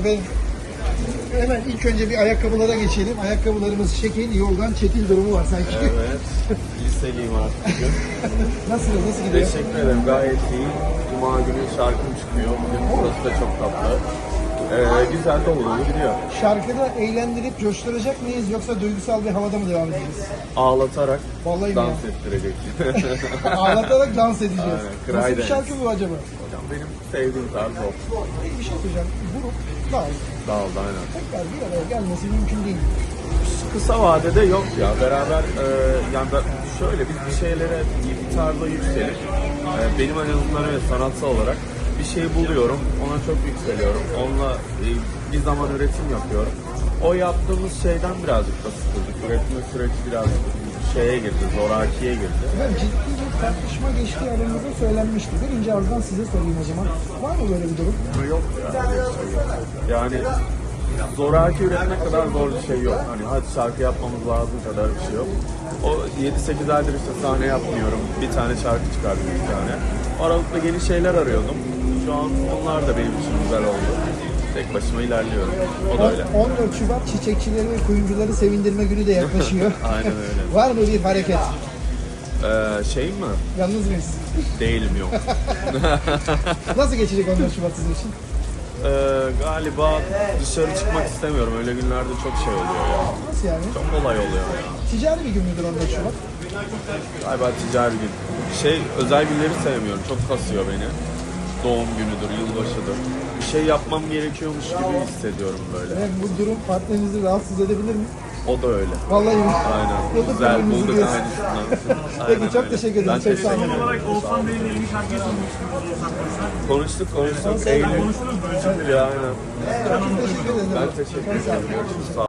Efendim, hemen ilk önce bir ayakkabılara geçelim. Ayakkabılarımız şekil, yoldan çekil durumu var sanki. Evet. Liseliyim artık bugün. nasıl, nasıl gidiyor? Teşekkür ederim. Gayet iyi. Cuma günü şarkım çıkıyor. Bugün burası da çok tatlı. Ee, güzel dolu dolu gidiyor. Şarkıda eğlendirip coşturacak mıyız yoksa duygusal bir havada mı devam edeceğiz? Ağlatarak Vallahi dans ettireceksin. Ağlatarak dans edeceğiz. Aynen, Nasıl bir dance. şarkı bu acaba? Hocam benim sevdiğim tarz o. Peki bir şey söyleyeceğim. Grup, dans, Dağıldı aynen. tekrar bir araya gelmesi mümkün değil. Kısa vadede yok ya. Beraber e, yani ben şöyle biz bir şeylere bir tarzda yükselip e, benim en azından öyle sanatsal olarak bir şey buluyorum. Ona çok yükseliyorum. Onunla e, bir zaman üretim yapıyorum. O yaptığımız şeyden birazcık da sıkıldık. Üretme süreci birazcık şeye girdi, zorakiye girdi. Ben ciddi bir tartışma geçtiği aramızda söylenmişti. Birinci ağızdan size sorayım o zaman. Var mı böyle bir durum? Yok ya. öyle bir şey. Yani zoraki üretmek kadar zor bir şey yok. Hani hadi şarkı yapmamız lazım kadar bir şey yok. O 7-8 aydır işte sahne yapmıyorum. Bir tane şarkı çıkardım bir tane. Aralıkta yeni şeyler arıyordum. Şu an onlar da benim için güzel oldu. Tek başıma ilerliyorum. O da öyle. 14 Şubat çiçekçileri ve kuyumcuları sevindirme günü de yaklaşıyor. Aynen öyle. Var mı bir hareket? Ee, şey mi? Yalnız mıyız? Değilim yok. Nasıl geçecek 14 Şubat sizin için? Ee, galiba dışarı çıkmak istemiyorum. Öyle günlerde çok şey oluyor ya. Nasıl yani? Çok olay oluyor ya. Ticari bir gün müdür 14 Şubat? Galiba ticari gün. Şey özel günleri sevmiyorum. Çok kasıyor beni. Doğum günüdür, yılbaşıdır. Bir şey yapmam gerekiyormuş gibi hissediyorum böyle. Ve bu durum partnerinizi rahatsız edebilir mi? O da öyle. Vallahi? Aynen. O da Güzel kırmızı bulduk diyorsun. aynısından. Peki, Aynen çok öyle. teşekkür ederim. Ben Çok sağ olun. teşekkür ederim. olarak Oğuzhan Bey'le yeni şarkıyı sunmuştunuz Oğuzhan. Konuştuk konuştuk. Eylül. Konuştunuz mu? Ya aynen. Çok teşekkür ederim. Ben teşekkür Çok sağ ederim. Görüşürüz. Sağ.